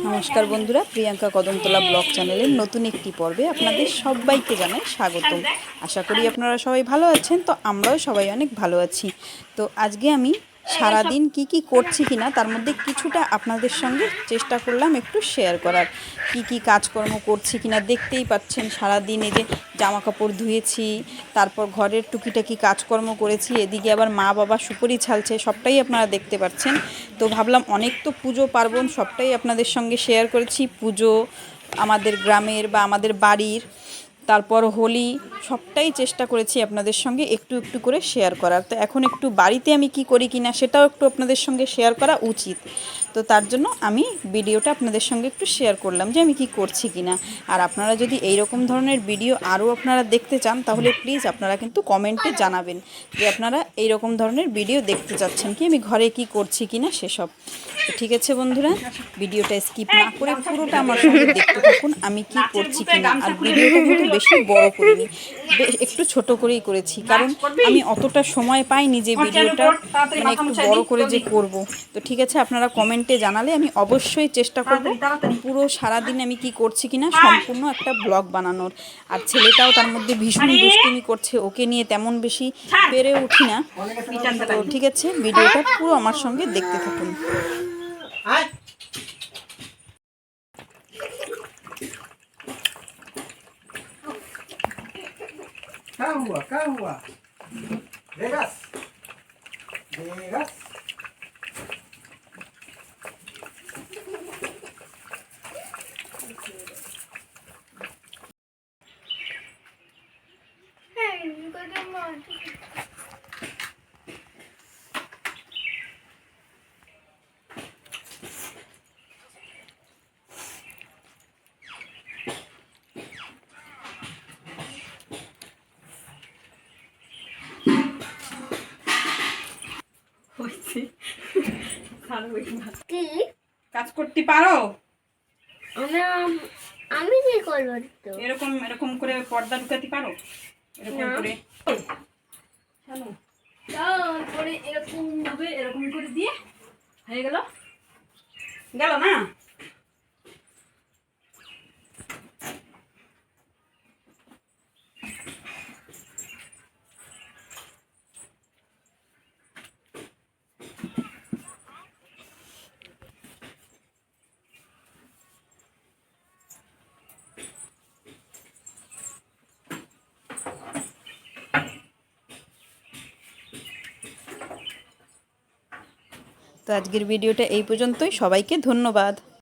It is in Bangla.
নমস্কার বন্ধুরা, প্রিয়াঙ্কা কদমতলা ব্লগ চ্যানেলের নতুন একটি পর্বে আপনাদের সবাইকে জানাই স্বাগতম। আশা করি আপনারা সবাই ভালো আছেন, তো আমরাও সবাই অনেক ভালো আছি। তো আজকে আমি সারাদিন কি কি করছি কিনা তার মধ্যে কিছুটা আপনাদের সঙ্গে চেষ্টা করলাম একটু শেয়ার করার। কি কি কাজকর্ম করছি কিনা দেখতেই পাচ্ছেন সারাদিন এই যে জামা কাপড় ধুয়েছি, তারপর ঘরের টুকিটাকি কাজকর্ম করেছি, এদিকে আবার মা বাবা সুপুরি ছালছে, সবটাই আপনারা দেখতে পাচ্ছেন। তো ভাবলাম অনেক তো পুজো, পার্বণ সবটাই আপনাদের সঙ্গে শেয়ার করেছি, পুজো আমাদের গ্রামের বা আমাদের বাড়ির। তারপর হোলি, সবটাই চেষ্টা করেছি আপনাদের সঙ্গে একটু একটু করে শেয়ার করার। তো এখন একটু বাড়িতে আমি কি করি কিনা সেটাও একটু আপনাদের সঙ্গে শেয়ার করা উচিত। তো তার জন্য আমি ভিডিওটা আপনাদের সঙ্গে একটু শেয়ার করলাম যে আমি কি করছি কিনা। আর আপনারা যদি এই রকম ধরনের ভিডিও আরও আপনারা দেখতে চান তাহলে প্লিজ আপনারা কিন্তু কমেন্টে জানাবেন যে আপনারা এই রকম ধরনের ভিডিও দেখতে চাচ্ছেন কি আমি ঘরে কি করছি কিনা সেসব। তো ঠিক আছে বন্ধুরা ভিডিওটা স্কিপ না করে পুরোটা আমার সঙ্গে দেখতে থাকুন আমি কি করছি কিনা। আর ভিডিওটা কিন্তু বেশি বড় করিনি একটু ছোট করেই করেছি কারণ আমি অতটা সময় পাইনি যে ভিডিওটা মানে একটু বড় করে যে করব। তো ঠিক আছে আপনারা কমেন্টে কমেন্টে জানালে আমি অবশ্যই চেষ্টা করব পুরো সারাদিন আমি কি করছি কিনা সম্পূর্ণ একটা ব্লগ বানানোর। আর ছেলেটাও তার মধ্যে ভীষণ দুষ্টুমি করছে ওকে নিয়ে তেমন বেশি পেরে উঠি না। তো ঠিক আছে ভিডিওটা পুরো আমার সঙ্গে দেখতে থাকুন। Cá rua, cá rua. Vegas. Vegas. করছি। কি? কাজ করতে পারো? আমরা আমি কি করব তো? এরকম এরকম করে পর্দা ঢুকাতে পারো? এরকম করে। চলো। এরকম ভাবে এরকম করে দিয়ে হয়ে গেল। গেল না? তো আজকের ভিডিওটা এই পর্যন্তই। সবাইকে ধন্যবাদ।